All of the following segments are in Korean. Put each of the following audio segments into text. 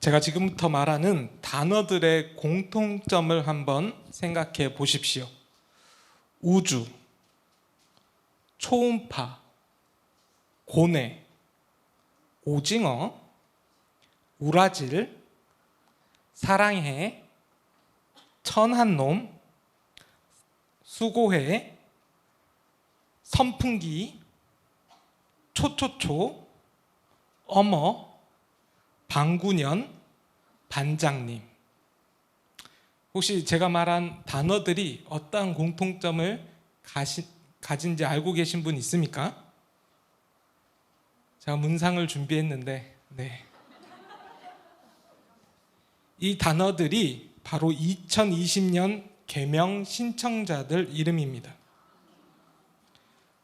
제가 지금부터 말하는 단어들의 공통점을 한번 생각해 보십시오. 우주, 초음파, 고뇌, 오징어, 우라질, 사랑해, 천한 놈, 수고해, 선풍기, 초초초, 어머, 방구년, 반장님. 혹시 제가 말한 단어들이 어떠한 공통점을 가시, 가진지 알고 계신 분 있습니까? 제가 문상을 준비했는데, 네. 이 단어들이 바로 2020년 개명 신청자들 이름입니다.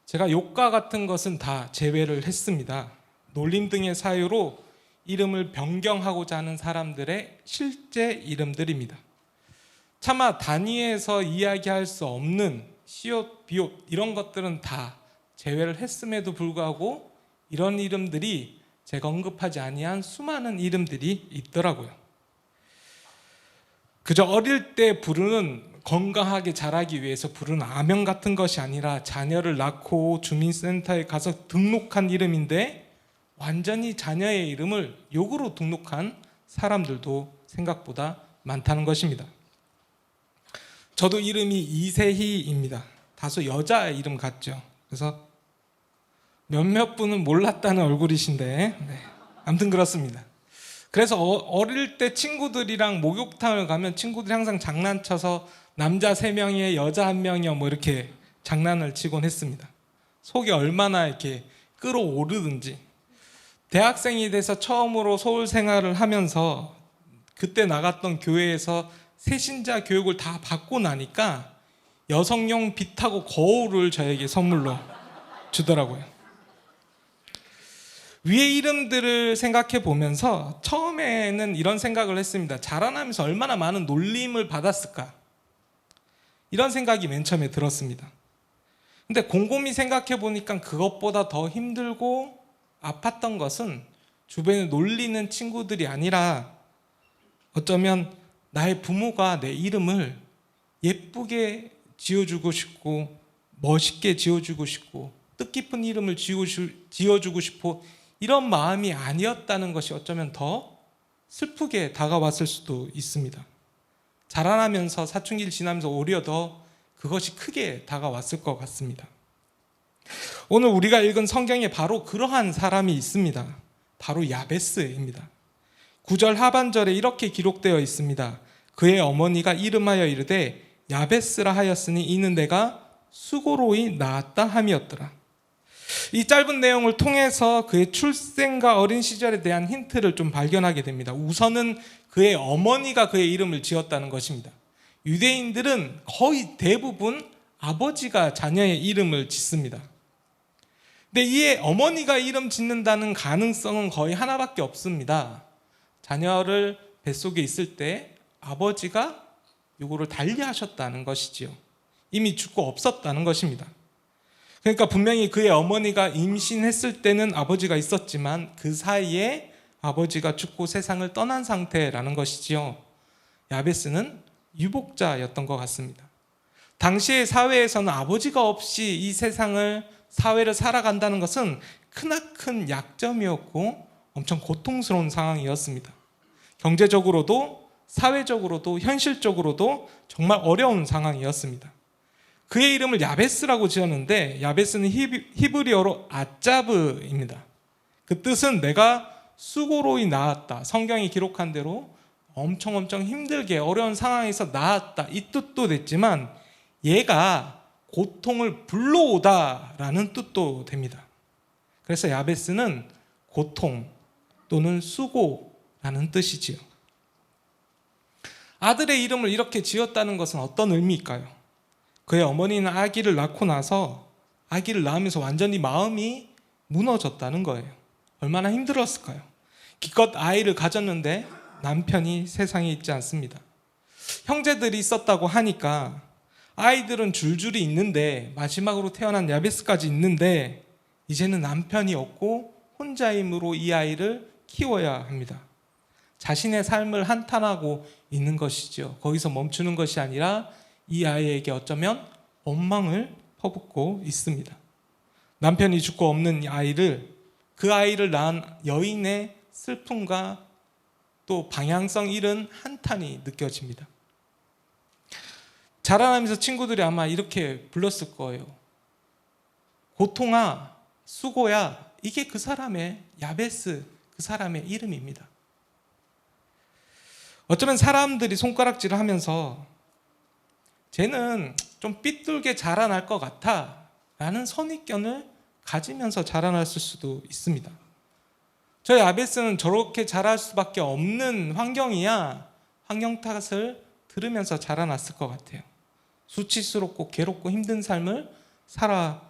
제가 욕과 같은 것은 다 제외를 했습니다. 놀림 등의 사유로 이름을 변경하고자 하는 사람들의 실제 이름들입니다. 차마 단위에서 이야기할 수 없는 시옷, 비옷 이런 것들은 다 제외를 했음에도 불구하고 이런 이름들이 제가 언급하지 아니한 수많은 이름들이 있더라고요. 그저 어릴 때 부르는 건강하게 자라기 위해서 부르는 아명 같은 것이 아니라 자녀를 낳고 주민센터에 가서 등록한 이름인데 완전히 자녀의 이름을 욕으로 등록한 사람들도 생각보다 많다는 것입니다. 저도 이름이 이세희입니다. 다소 여자 이름 같죠. 그래서 몇몇 분은 몰랐다는 얼굴이신데, 네. 아무튼 그렇습니다. 그래서 어- 어릴 때 친구들이랑 목욕탕을 가면 친구들이 항상 장난쳐서 남자 세 명에 여자 한 명이요 뭐 이렇게 장난을 치곤 했습니다. 속이 얼마나 이렇게 끌어오르든지 대학생이 돼서 처음으로 서울 생활을 하면서 그때 나갔던 교회에서 새신자 교육을 다 받고 나니까 여성용 빛하고 거울을 저에게 선물로 주더라고요. 위의 이름들을 생각해 보면서 처음에는 이런 생각을 했습니다. 자라나면서 얼마나 많은 놀림을 받았을까? 이런 생각이 맨 처음에 들었습니다. 근데 곰곰이 생각해 보니까 그것보다 더 힘들고 아팠던 것은 주변에 놀리는 친구들이 아니라 어쩌면 나의 부모가 내 이름을 예쁘게 지어주고 싶고 멋있게 지어주고 싶고 뜻깊은 이름을 지어주- 지어주고 싶고 이런 마음이 아니었다는 것이 어쩌면 더 슬프게 다가왔을 수도 있습니다. 자라나면서 사춘기를 지나면서 오히려 더 그것이 크게 다가왔을 것 같습니다. 오늘 우리가 읽은 성경에 바로 그러한 사람이 있습니다. 바로 야베스입니다. 9절 하반절에 이렇게 기록되어 있습니다. 그의 어머니가 이름하여 이르되 야베스라 하였으니 이는 내가 수고로이 낳았다 함이었더라. 이 짧은 내용을 통해서 그의 출생과 어린 시절에 대한 힌트를 좀 발견하게 됩니다. 우선은 그의 어머니가 그의 이름을 지었다는 것입니다. 유대인들은 거의 대부분 아버지가 자녀의 이름을 짓습니다. 근데 이에 어머니가 이름 짓는다는 가능성은 거의 하나밖에 없습니다. 자녀를 뱃속에 있을 때 아버지가 요거를 달리 하셨다는 것이지요. 이미 죽고 없었다는 것입니다. 그러니까 분명히 그의 어머니가 임신했을 때는 아버지가 있었지만 그 사이에 아버지가 죽고 세상을 떠난 상태라는 것이지요. 야베스는 유복자였던 것 같습니다. 당시의 사회에서는 아버지가 없이 이 세상을 사회를 살아간다는 것은 크나큰 약점이었고 엄청 고통스러운 상황이었습니다. 경제적으로도 사회적으로도 현실적으로도 정말 어려운 상황이었습니다. 그의 이름을 야베스라고 지었는데 야베스는 히브- 히브리어로 아짜브입니다. 그 뜻은 내가 수고로이 낳았다. 성경이 기록한 대로 엄청 엄청 힘들게 어려운 상황에서 낳았다. 이 뜻도 됐지만 얘가 고통을 불러오다라는 뜻도 됩니다. 그래서 야베스는 고통 또는 수고라는 뜻이지요. 아들의 이름을 이렇게 지었다는 것은 어떤 의미일까요? 그의 어머니는 아기를 낳고 나서 아기를 낳으면서 완전히 마음이 무너졌다는 거예요. 얼마나 힘들었을까요? 기껏 아이를 가졌는데 남편이 세상에 있지 않습니다. 형제들이 있었다고 하니까 아이들은 줄줄이 있는데 마지막으로 태어난 야베스까지 있는데 이제는 남편이 없고 혼자 힘으로 이 아이를 키워야 합니다. 자신의 삶을 한탄하고 있는 것이죠. 거기서 멈추는 것이 아니라 이 아이에게 어쩌면 원망을 퍼붓고 있습니다. 남편이 죽고 없는 이 아이를 그 아이를 낳은 여인의 슬픔과 또 방향성 잃은 한탄이 느껴집니다. 자라나면서 친구들이 아마 이렇게 불렀을 거예요. 고통아, 수고야, 이게 그 사람의 야베스, 그 사람의 이름입니다. 어쩌면 사람들이 손가락질을 하면서 쟤는 좀 삐뚤게 자라날 것 같아 라는 선입견을 가지면서 자라났을 수도 있습니다. 저희 아베스는 저렇게 자랄 수밖에 없는 환경이야 환경 탓을 들으면서 자라났을 것 같아요. 수치스럽고 괴롭고 힘든 삶을 살아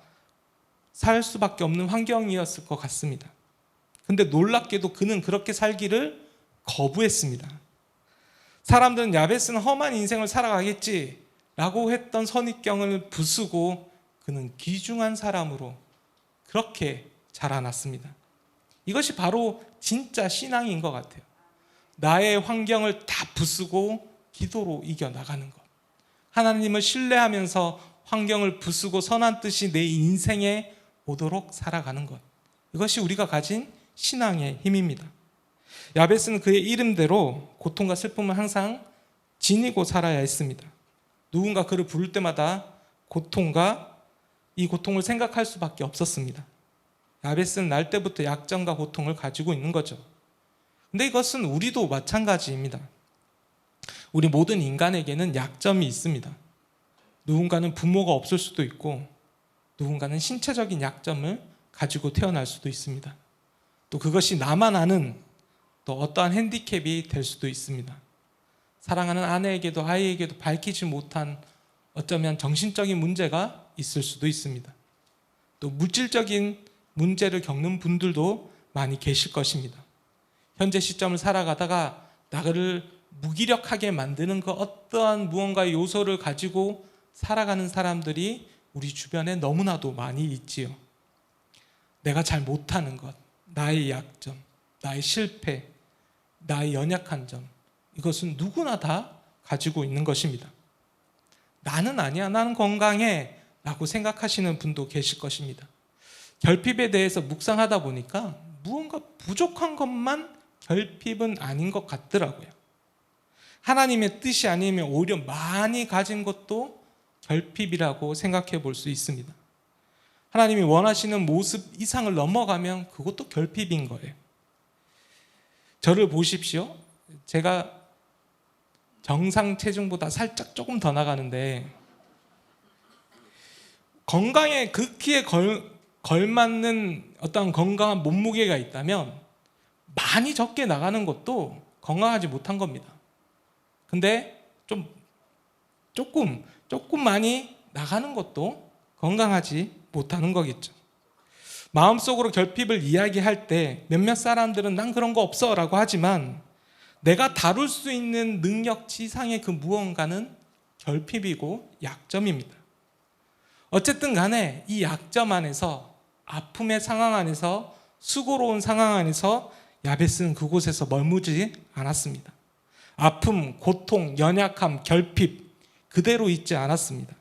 살 수밖에 없는 환경이었을 것 같습니다. 근데 놀랍게도 그는 그렇게 살기를 거부했습니다. 사람들은 야베스는 험한 인생을 살아가겠지라고 했던 선입견을 부수고 그는 귀중한 사람으로 그렇게 자라났습니다. 이것이 바로 진짜 신앙인 것 같아요. 나의 환경을 다 부수고 기도로 이겨 나가는 것. 하나님을 신뢰하면서 환경을 부수고 선한 뜻이 내 인생에 오도록 살아가는 것. 이것이 우리가 가진 신앙의 힘입니다. 야베스는 그의 이름대로 고통과 슬픔을 항상 지니고 살아야 했습니다. 누군가 그를 부를 때마다 고통과 이 고통을 생각할 수밖에 없었습니다. 야베스는 날 때부터 약점과 고통을 가지고 있는 거죠. 근데 이것은 우리도 마찬가지입니다. 우리 모든 인간에게는 약점이 있습니다. 누군가는 부모가 없을 수도 있고, 누군가는 신체적인 약점을 가지고 태어날 수도 있습니다. 또 그것이 나만 아는 또 어떠한 핸디캡이 될 수도 있습니다. 사랑하는 아내에게도 아이에게도 밝히지 못한 어쩌면 정신적인 문제가 있을 수도 있습니다. 또 물질적인 문제를 겪는 분들도 많이 계실 것입니다. 현재 시점을 살아가다가 나를 무기력하게 만드는 그 어떠한 무언가의 요소를 가지고 살아가는 사람들이 우리 주변에 너무나도 많이 있지요. 내가 잘 못하는 것, 나의 약점, 나의 실패, 나의 연약한 점, 이것은 누구나 다 가지고 있는 것입니다. 나는 아니야, 나는 건강해 라고 생각하시는 분도 계실 것입니다. 결핍에 대해서 묵상하다 보니까 무언가 부족한 것만 결핍은 아닌 것 같더라고요. 하나님의 뜻이 아니면 오히려 많이 가진 것도 결핍이라고 생각해 볼 수 있습니다. 하나님이 원하시는 모습 이상을 넘어가면 그것도 결핍인 거예요. 저를 보십시오. 제가 정상 체중보다 살짝 조금 더 나가는데 건강에 극히에 걸, 걸맞는 어떤 건강한 몸무게가 있다면 많이 적게 나가는 것도 건강하지 못한 겁니다. 근데 좀 조금 조금 많이 나가는 것도 건강하지 못하는 거겠죠. 마음속으로 결핍을 이야기할 때 몇몇 사람들은 난 그런 거 없어라고 하지만 내가 다룰 수 있는 능력 지상의 그 무언가는 결핍이고 약점입니다. 어쨌든 간에 이 약점 안에서 아픔의 상황 안에서 수고로운 상황 안에서 야베스는 그곳에서 머무지 않았습니다. 아픔, 고통, 연약함, 결핍 그대로 있지 않았습니다.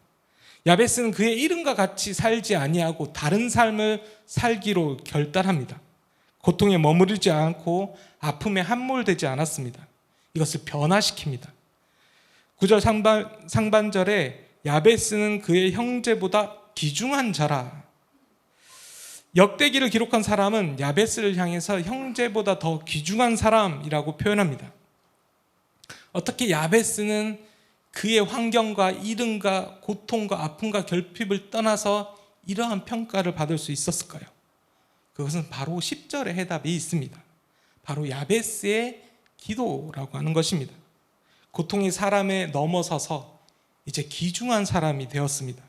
야베스는 그의 이름과 같이 살지 아니하고 다른 삶을 살기로 결단합니다. 고통에 머무르지 않고 아픔에 함몰되지 않았습니다. 이것을 변화시킵니다. 9절 상반, 상반절에 야베스는 그의 형제보다 귀중한 자라. 역대기를 기록한 사람은 야베스를 향해서 형제보다 더 귀중한 사람이라고 표현합니다. 어떻게 야베스는 그의 환경과 이름과 고통과 아픔과 결핍을 떠나서 이러한 평가를 받을 수 있었을까요? 그것은 바로 10절의 해답이 있습니다. 바로 야베스의 기도라고 하는 것입니다. 고통이 사람에 넘어서서 이제 귀중한 사람이 되었습니다.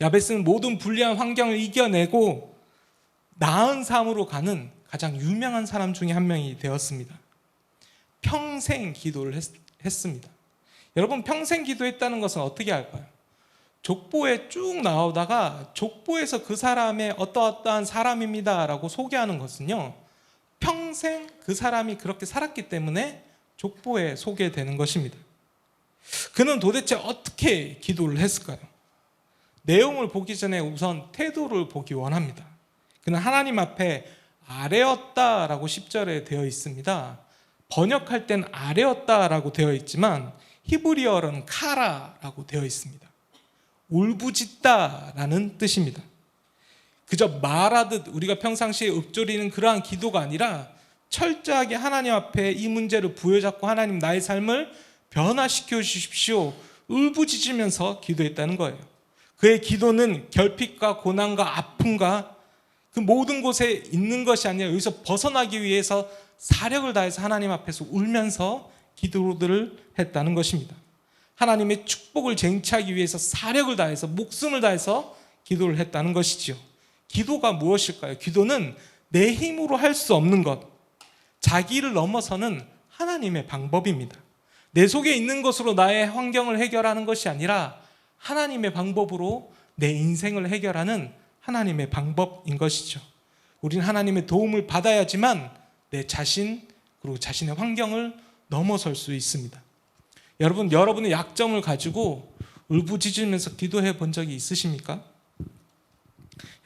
야베스는 모든 불리한 환경을 이겨내고 나은 삶으로 가는 가장 유명한 사람 중에 한 명이 되었습니다. 평생 기도를 했, 했습니다. 여러분 평생 기도했다는 것은 어떻게 할까요? 족보에 쭉 나오다가 족보에서 그 사람의 어떠어떠한 사람입니다라고 소개하는 것은요 평생 그 사람이 그렇게 살았기 때문에 족보에 소개되는 것입니다. 그는 도대체 어떻게 기도를 했을까요? 내용을 보기 전에 우선 태도를 보기 원합니다. 그는 하나님 앞에 아래였다라고 10절에 되어 있습니다. 번역할 땐 아래였다라고 되어 있지만 히브리어로는 카라라고 되어 있습니다. 울부짖다라는 뜻입니다. 그저 말하듯 우리가 평상시에 읊조리는 그러한 기도가 아니라 철저하게 하나님 앞에 이 문제를 부여잡고 하나님 나의 삶을 변화시켜 주십시오. 울부짖으면서 기도했다는 거예요. 그의 기도는 결핍과 고난과 아픔과 그 모든 곳에 있는 것이 아니라 여기서 벗어나기 위해서 사력을 다해서 하나님 앞에서 울면서 기도들을 했다는 것입니다. 하나님의 축복을 쟁취하기 위해서 사력을 다해서 목숨을 다해서 기도를 했다는 것이지요. 기도가 무엇일까요? 기도는 내 힘으로 할 수 없는 것, 자기를 넘어서는 하나님의 방법입니다. 내 속에 있는 것으로 나의 환경을 해결하는 것이 아니라 하나님의 방법으로 내 인생을 해결하는 하나님의 방법인 것이죠. 우리는 하나님의 도움을 받아야지만 내 자신 그리고 자신의 환경을 넘어설 수 있습니다. 여러분, 여러분의 약점을 가지고 울부짖으면서 기도해 본 적이 있으십니까?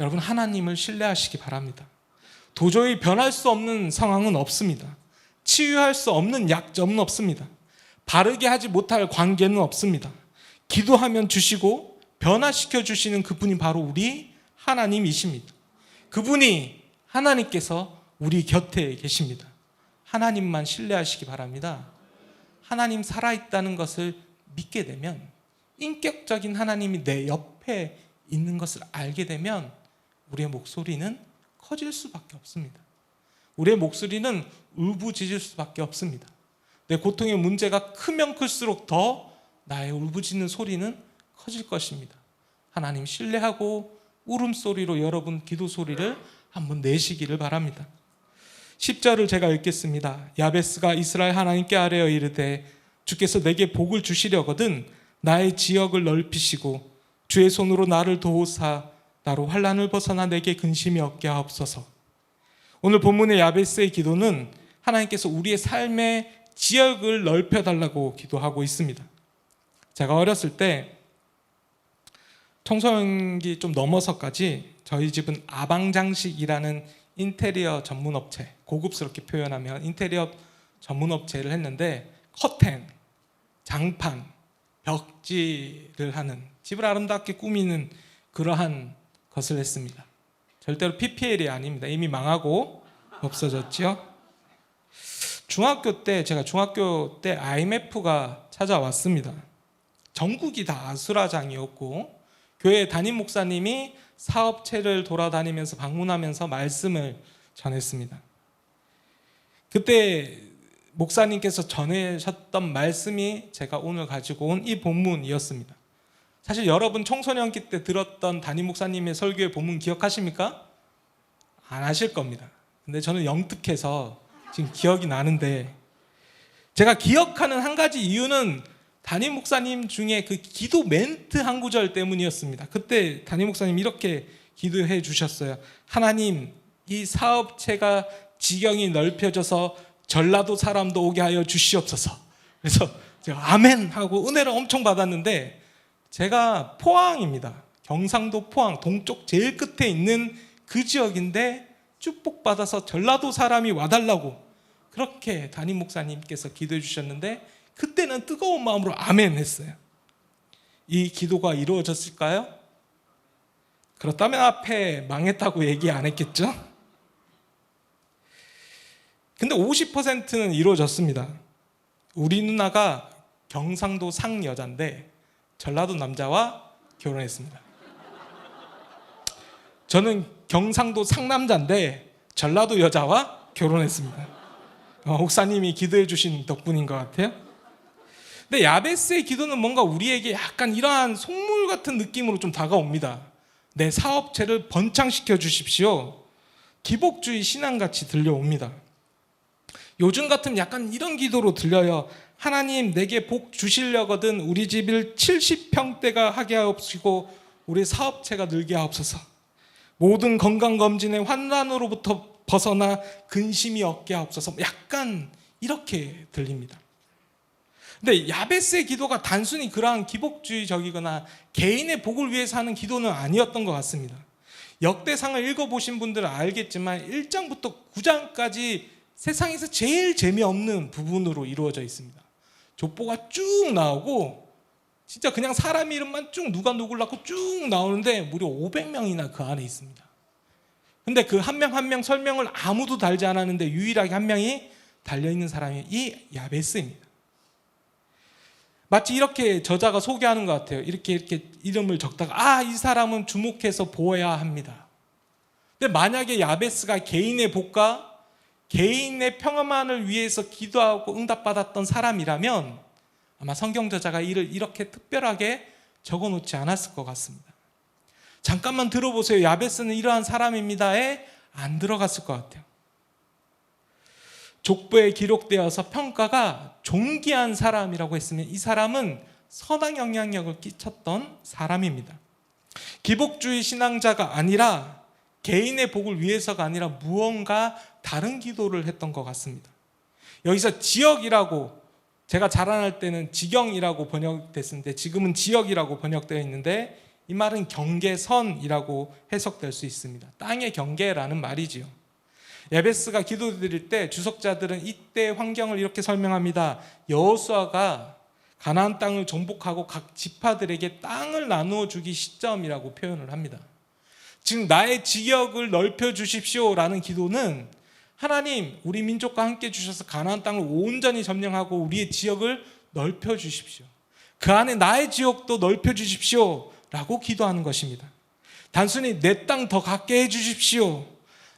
여러분, 하나님을 신뢰하시기 바랍니다. 도저히 변할 수 없는 상황은 없습니다. 치유할 수 없는 약점은 없습니다. 바르게 하지 못할 관계는 없습니다. 기도하면 주시고 변화시켜 주시는 그분이 바로 우리 하나님이십니다. 그분이 하나님께서 우리 곁에 계십니다. 하나님만 신뢰하시기 바랍니다. 하나님 살아있다는 것을 믿게 되면 인격적인 하나님이 내 옆에 있는 것을 알게 되면 우리의 목소리는 커질 수밖에 없습니다. 우리의 목소리는 울부짖을 수밖에 없습니다. 내 고통의 문제가 크면 클수록 더 나의 울부짖는 소리는 커질 것입니다. 하나님 신뢰하고 울음소리로 여러분 기도 소리를 한번 내시기를 바랍니다. 10절을 제가 읽겠습니다. 야베스가 이스라엘 하나님께 아뢰어 이르되 주께서 내게 복을 주시려거든 나의 지역을 넓히시고 주의 손으로 나를 도우사 나로 환란을 벗어나 내게 근심이 없게 하옵소서. 오늘 본문의 야베스의 기도는 하나님께서 우리의 삶의 지역을 넓혀 달라고 기도하고 있습니다. 제가 어렸을 때 청소년기 좀 넘어서까지 저희 집은 아방장식이라는 인테리어 전문 업체, 고급스럽게 표현하면 인테리어 전문 업체를 했는데 커튼, 장판, 벽지를 하는 집을 아름답게 꾸미는 그러한 것을 했습니다. 절대로 PPL이 아닙니다. 이미 망하고 없어졌죠. 중학교 때 제가 중학교 때 IMF가 찾아왔습니다. 전국이 다 아수라장이었고 교회 담임 목사님이 사업체를 돌아다니면서 방문하면서 말씀을 전했습니다. 그때 목사님께서 전하셨던 말씀이 제가 오늘 가지고 온 이 본문이었습니다. 사실 여러분 청소년기 때 들었던 담임 목사님의 설교의 본문 기억하십니까? 안 하실 겁니다. 근데 저는 영특해서 지금 기억이 나는데 제가 기억하는 한 가지 이유는 담임 목사님 중에 그 기도 멘트 한 구절 때문이었습니다. 그때 담임 목사님 이렇게 기도해 주셨어요. 하나님, 이 사업체가 지경이 넓혀져서 전라도 사람도 오게 하여 주시옵소서. 그래서 제가 아멘 하고 은혜를 엄청 받았는데 제가 포항입니다. 경상도 포항 동쪽 제일 끝에 있는 그 지역인데 축복받아서 전라도 사람이 와달라고 그렇게 담임 목사님께서 기도해 주셨는데 그때는 뜨거운 마음으로 아멘 했어요. 이 기도가 이루어졌을까요? 그렇다면 앞에 망했다고 얘기 안 했겠죠? 근데 50%는 이루어졌습니다. 우리 누나가 경상도 상 여잔데 전라도 남자와 결혼했습니다. 저는 경상도 상남자인데 전라도 여자와 결혼했습니다. 어, 목사님이 기도해 주신 덕분인 것 같아요. 근데 야베스의 기도는 뭔가 우리에게 약간 이러한 속물 같은 느낌으로 좀 다가옵니다. 내 사업체를 번창시켜 주십시오. 기복주의 신앙같이 들려옵니다. 요즘 같은 약간 이런 기도로 들려요. 하나님 내게 복 주시려거든 우리 집을 70평대가 하게 하옵시고 우리 사업체가 늘게 하옵소서. 모든 건강 검진의 환란으로부터 벗어나 근심이 없게 하옵소서. 약간 이렇게 들립니다. 근데 야베스의 기도가 단순히 그러한 기복주의적이거나 개인의 복을 위해서 하는 기도는 아니었던 것 같습니다. 역대상을 읽어보신 분들은 알겠지만 1장부터 9장까지 세상에서 제일 재미없는 부분으로 이루어져 있습니다. 족보가 쭉 나오고 진짜 그냥 사람 이름만 쭉 누가 누굴 낳고 쭉 나오는데 무려 500명이나 그 안에 있습니다. 근데 그 한 명 한 명 설명을 아무도 달지 않았는데 유일하게 한 명이 달려 있는 사람이 이 야베스입니다. 마치 이렇게 저자가 소개하는 것 같아요. 이렇게 이렇게 이름을 적다가 아 이 사람은 주목해서 보아야 합니다. 근데 만약에 야베스가 개인의 복과 개인의 평화만을 위해서 기도하고 응답받았던 사람이라면 아마 성경 저자가 이를 이렇게 특별하게 적어 놓지 않았을 것 같습니다. 잠깐만 들어보세요. 야베스는 이러한 사람입니다에 안 들어갔을 것 같아요. 족보에 기록되어서 평가가 존귀한 사람이라고 했으면 이 사람은 선한 영향력을 끼쳤던 사람입니다. 기복주의 신앙자가 아니라 개인의 복을 위해서가 아니라 무언가 다른 기도를 했던 것 같습니다. 여기서 지역이라고 제가 자라날 때는 지경이라고 번역됐는데 지금은 지역이라고 번역되어 있는데 이 말은 경계선이라고 해석될 수 있습니다. 땅의 경계라는 말이지요. 에베스가 기도 드릴 때 주석자들은 이때 환경을 이렇게 설명합니다. 여호수아가 가나안 땅을 정복하고 각 지파들에게 땅을 나누어 주기 시점이라고 표현을 합니다. 즉 나의 지역을 넓혀 주십시오라는 기도는 하나님 우리 민족과 함께 주셔서 가나안 땅을 온전히 점령하고 우리의 지역을 넓혀 주십시오. 그 안에 나의 지역도 넓혀 주십시오라고 기도하는 것입니다. 단순히 내 땅 더 갖게 해 주십시오.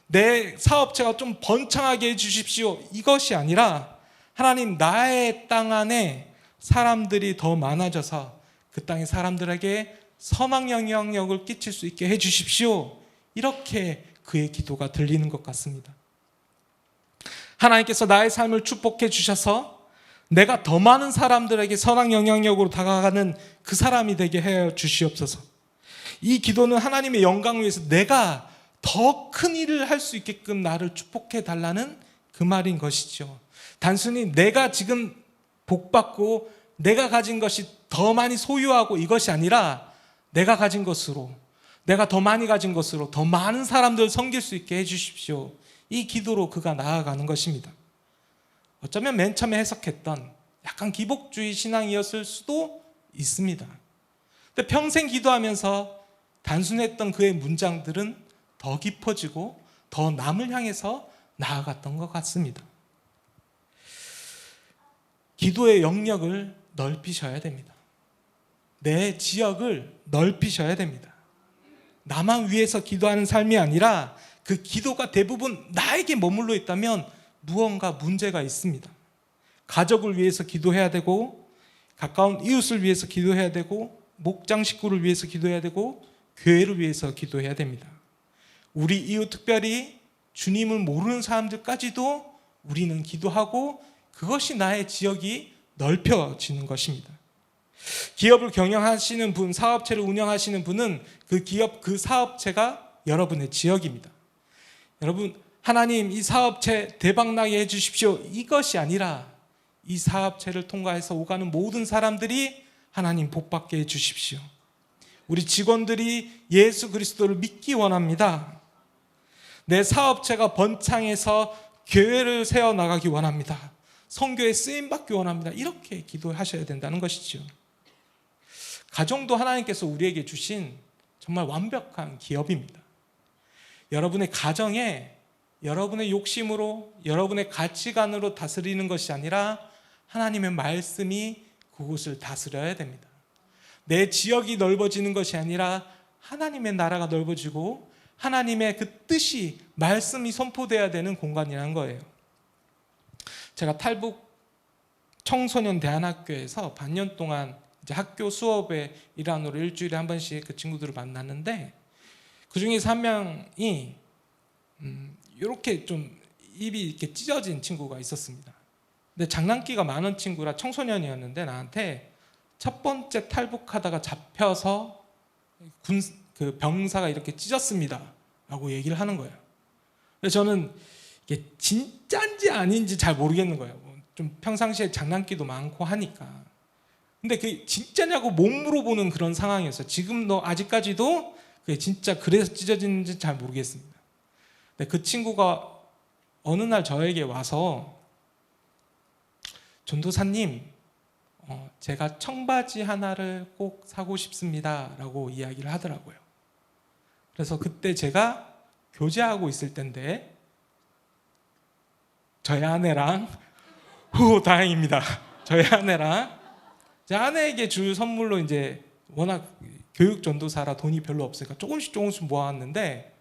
내 사업체가 좀 번창하게 해 주십시오. 이것이 아니라 하나님 나의 땅 안에 사람들이 더 많아져서 그 땅의 사람들에게 선한 영향력을 끼칠 수 있게 해 주십시오. 이렇게 그의 기도가 들리는 것 같습니다. 하나님께서 나의 삶을 축복해 주셔서 내가 더 많은 사람들에게 선한 영향력으로 다가가는 그 사람이 되게 해 주시옵소서. 이 기도는 하나님의 영광을 위해서 내가 더 큰 일을 할 수 있게끔 나를 축복해 달라는 그 말인 것이죠. 단순히 내가 지금 복 받고 내가 가진 것이 더 많이 소유하고 이것이 아니라 내가 가진 것으로 내가 더 많이 가진 것으로 더 많은 사람들을 섬길 수 있게 해 주십시오. 이 기도로 그가 나아가는 것입니다. 어쩌면 맨 처음에 해석했던 약간 기복주의 신앙이었을 수도 있습니다. 근데 평생 기도하면서 단순했던 그의 문장들은 더 깊어지고 더 남을 향해서 나아갔던 것 같습니다. 기도의 영역을 넓히셔야 됩니다. 내 지역을 넓히셔야 됩니다. 나만 위해서 기도하는 삶이 아니라 그 기도가 대부분 나에게 머물러 있다면 무언가 문제가 있습니다. 가족을 위해서 기도해야 되고 가까운 이웃을 위해서 기도해야 되고 목장 식구를 위해서 기도해야 되고 교회를 위해서 기도해야 됩니다. 우리 이웃 특별히 주님을 모르는 사람들까지도 우리는 기도하고 그것이 나의 지역이 넓혀지는 것입니다. 기업을 경영하시는 분, 사업체를 운영하시는 분은 그 기업, 그 사업체가 여러분의 지역입니다. 여러분, 하나님 이 사업체 대박나게 해주십시오. 이것이 아니라 이 사업체를 통과해서 오가는 모든 사람들이 하나님 복받게 해주십시오. 우리 직원들이 예수 그리스도를 믿기 원합니다. 내 사업체가 번창해서 교회를 세워 나가기 원합니다. 성교에 쓰임 받기 원합니다. 이렇게 기도하셔야 된다는 것이죠. 가정도 하나님께서 우리에게 주신 정말 완벽한 기업입니다. 여러분의 가정에 여러분의 욕심으로 여러분의 가치관으로 다스리는 것이 아니라 하나님의 말씀이 그곳을 다스려야 됩니다. 내 지역이 넓어지는 것이 아니라 하나님의 나라가 넓어지고 하나님의 그 뜻이 말씀이 선포돼야 되는 공간이라는 거예요. 제가 탈북 청소년 대안학교에서 반년 동안 이제 학교 수업의 일환으로 일주일에 한 번씩 그 친구들을 만났는데 그 중에서 한 명이 음, 이렇게 좀 입이 이렇게 찢어진 친구가 있었습니다. 근데 장난기가 많은 친구라 청소년이었는데 나한테 첫 번째 탈북하다가 잡혀서 군 그 병사가 이렇게 찢었습니다 라고 얘기를 하는 거예요. 그래서 저는 이게 진짜인지 아닌지 잘 모르겠는 거예요. 뭐좀 평상시에 장난기도 많고 하니까. 근데 그 진짜냐고 못 물어보는 그런 상황이었어요. 지금 너 아직까지도 그게 진짜 그래서 찢어지는지 잘 모르겠습니다. 근데 그 친구가 어느 날 저에게 와서 전도사님, 어, 제가 청바지 하나를 꼭 사고 싶습니다 라고 이야기를 하더라고요. 그래서 그때 제가 교제하고 있을 때인데 저희 아내랑 후 다행입니다. 저희 아내랑 제 아내에게 줄 선물로 이제 워낙 교육 전도사라 돈이 별로 없으니까 조금씩 조금씩 모아왔는데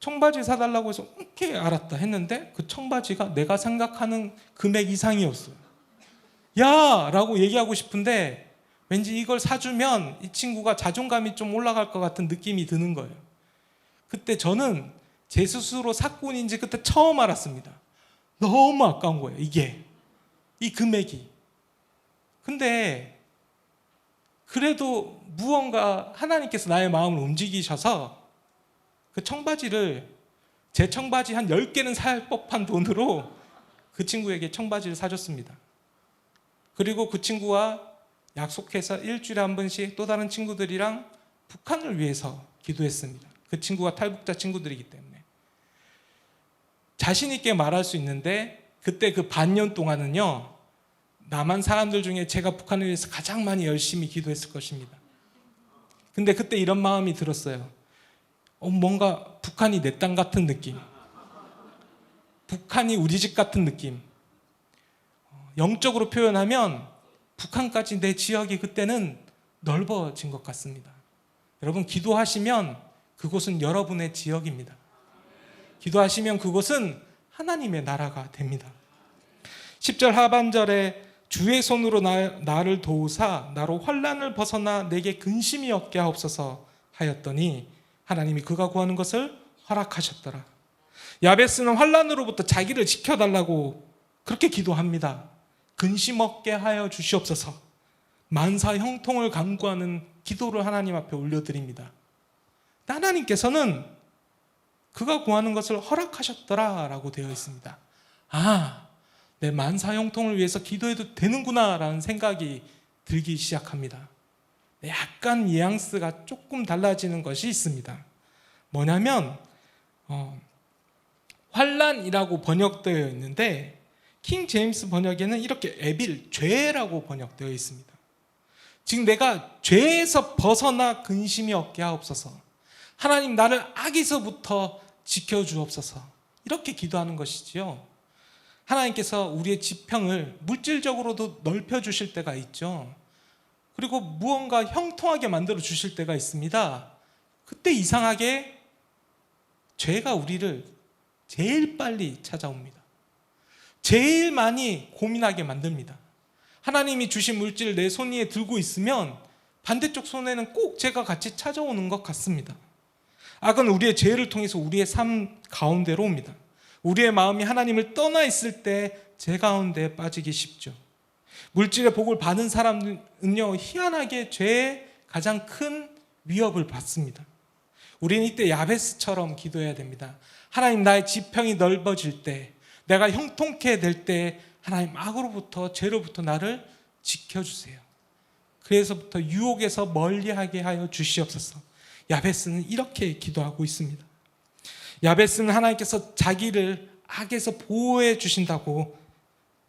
청바지 사달라고 해서 오케이 알았다 했는데 그 청바지가 내가 생각하는 금액 이상이었어요. 야라고 얘기하고 싶은데 왠지 이걸 사주면 이 친구가 자존감이 좀 올라갈 것 같은 느낌이 드는 거예요. 그때 저는 제 스스로 사꾼인지 그때 처음 알았습니다. 너무 아까운 거예요. 이게 이 금액이. 근데 그래도 무언가 하나님께서 나의 마음을 움직이셔서 그 청바지를 제 청바지 한 10개는 살 법한 돈으로 그 친구에게 청바지를 사줬습니다. 그리고 그 친구와 약속해서 일주일에 한 번씩 또 다른 친구들이랑 북한을 위해서 기도했습니다. 그 친구가 탈북자 친구들이기 때문에. 자신 있게 말할 수 있는데 그때 그 반년 동안은요. 남한 사람들 중에 제가 북한을 위해서 가장 많이 열심히 기도했을 것입니다. 근데 그때 이런 마음이 들었어요. 어, 뭔가 북한이 내 땅 같은 느낌. 북한이 우리 집 같은 느낌. 어, 영적으로 표현하면 북한까지 내 지역이 그때는 넓어진 것 같습니다. 여러분 기도하시면 그곳은 여러분의 지역입니다. 기도하시면 그곳은 하나님의 나라가 됩니다. 10절 하반절에 주의 손으로 나, 나를 도우사 나로 환란을 벗어나 내게 근심이 없게 하옵소서 하였더니 하나님이 그가 구하는 것을 허락하셨더라. 야베스는 환란으로부터 자기를 지켜달라고 그렇게 기도합니다. 근심 없게 하여 주시옵소서. 만사 형통을 강구하는 기도를 하나님 앞에 올려드립니다. 하나님께서는 그가 구하는 것을 허락하셨더라라고 되어 있습니다. 아, 내 만사 형통을 위해서 기도해도 되는구나라는 생각이 들기 시작합니다. 약간 뉘앙스가 조금 달라지는 것이 있습니다. 뭐냐면 어, 환란이라고 번역되어 있는데 킹 제임스 번역에는 이렇게 에빌 죄라고 번역되어 있습니다. 지금 내가 죄에서 벗어나 근심이 없게 하옵소서. 하나님 나를 악에서부터 지켜 주옵소서. 이렇게 기도하는 것이지요. 하나님께서 우리의 지평을 물질적으로도 넓혀 주실 때가 있죠. 그리고 무언가 형통하게 만들어 주실 때가 있습니다. 그때 이상하게 죄가 우리를 제일 빨리 찾아옵니다. 제일 많이 고민하게 만듭니다. 하나님이 주신 물질을 내 손 위에 들고 있으면 반대쪽 손에는 꼭 죄가 같이 찾아오는 것 같습니다. 악은 우리의 죄를 통해서 우리의 삶 가운데로 옵니다. 우리의 마음이 하나님을 떠나 있을 때죄 가운데 빠지기 쉽죠. 물질의 복을 받은 사람은요, 희한하게 죄의 가장 큰 위협을 받습니다. 우리는 이때 야베스처럼 기도해야 됩니다. 하나님 나의 지평이 넓어질 때, 내가 형통케 될 때, 하나님 악으로부터, 죄로부터 나를 지켜주세요. 그래서부터 유혹에서 멀리하게 하여 주시옵소서. 야베스는 이렇게 기도하고 있습니다. 야베스는 하나님께서 자기를 악에서 보호해 주신다고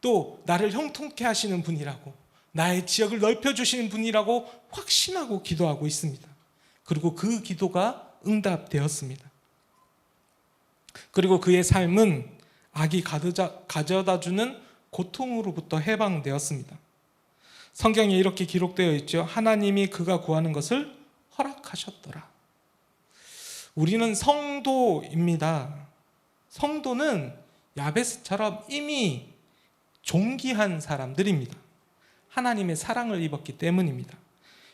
또 나를 형통케 하시는 분이라고 나의 지역을 넓혀 주시는 분이라고 확신하고 기도하고 있습니다. 그리고 그 기도가 응답되었습니다. 그리고 그의 삶은 악이 가져다 주는 고통으로부터 해방되었습니다. 성경에 이렇게 기록되어 있죠. 하나님이 그가 구하는 것을 허락하셨더라. 우리는 성도입니다. 성도는 야베스처럼 이미 존귀한 사람들입니다. 하나님의 사랑을 입었기 때문입니다.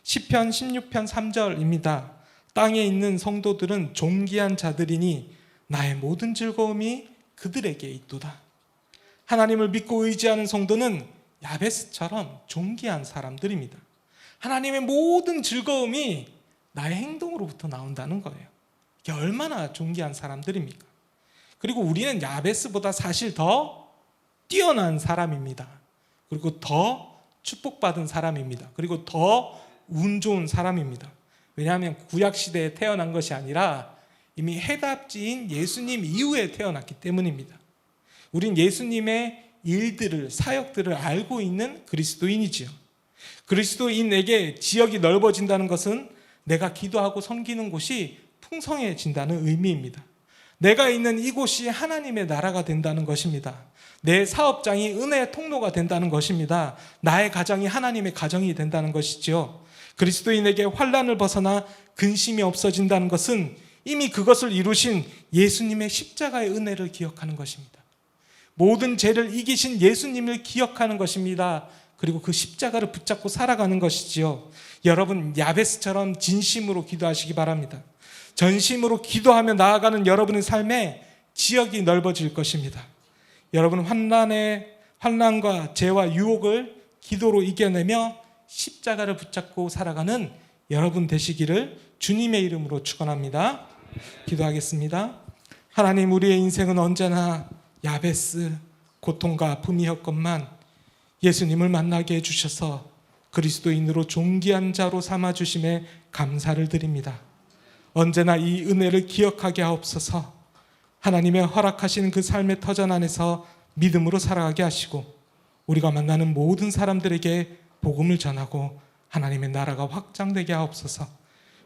시편 16편 3절입니다. 땅에 있는 성도들은 존귀한 자들이니 나의 모든 즐거움이 그들에게 있도다. 하나님을 믿고 의지하는 성도는 야베스처럼 존귀한 사람들입니다. 하나님의 모든 즐거움이 나의 행동으로부터 나온다는 거예요. 이게 얼마나 존귀한 사람들입니까? 그리고 우리는 야베스보다 사실 더 뛰어난 사람입니다. 그리고 더 축복받은 사람입니다. 그리고 더 운 좋은 사람입니다. 왜냐하면 구약 시대에 태어난 것이 아니라 이미 해답지인 예수님 이후에 태어났기 때문입니다. 우린 예수님의 일들을 사역들을 알고 있는 그리스도인이지요. 그리스도인에게 지역이 넓어진다는 것은 내가 기도하고 섬기는 곳이 풍성해진다는 의미입니다. 내가 있는 이곳이 하나님의 나라가 된다는 것입니다. 내 사업장이 은혜의 통로가 된다는 것입니다. 나의 가정이 하나님의 가정이 된다는 것이지요. 그리스도인에게 환란을 벗어나 근심이 없어진다는 것은 이미 그것을 이루신 예수님의 십자가의 은혜를 기억하는 것입니다. 모든 죄를 이기신 예수님을 기억하는 것입니다. 그리고 그 십자가를 붙잡고 살아가는 것이지요. 여러분 야베스처럼 진심으로 기도하시기 바랍니다. 전심으로 기도하며 나아가는 여러분의 삶에 지역이 넓어질 것입니다. 여러분 환난의 환난과 죄와 유혹을 기도로 이겨내며 십자가를 붙잡고 살아가는 여러분 되시기를 주님의 이름으로 축원합니다. 기도하겠습니다. 하나님 우리의 인생은 언제나 야베스 고통과 아픔이었건만 예수님을 만나게 해 주셔서 그리스도인으로 존귀한 자로 삼아 주심에 감사를 드립니다. 언제나 이 은혜를 기억하게 하옵소서. 하나님의 허락하신 그 삶의 터전 안에서 믿음으로 살아가게 하시고 우리가 만나는 모든 사람들에게 복음을 전하고 하나님의 나라가 확장되게 하옵소서.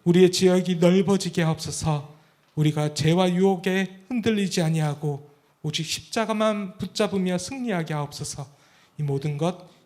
우리의 지역이 넓어지게 하옵소서. 우리가 죄와 유혹에 흔들리지 아니하고 오직 십자가만 붙잡으며 승리하게 하옵소서. 이 모든 것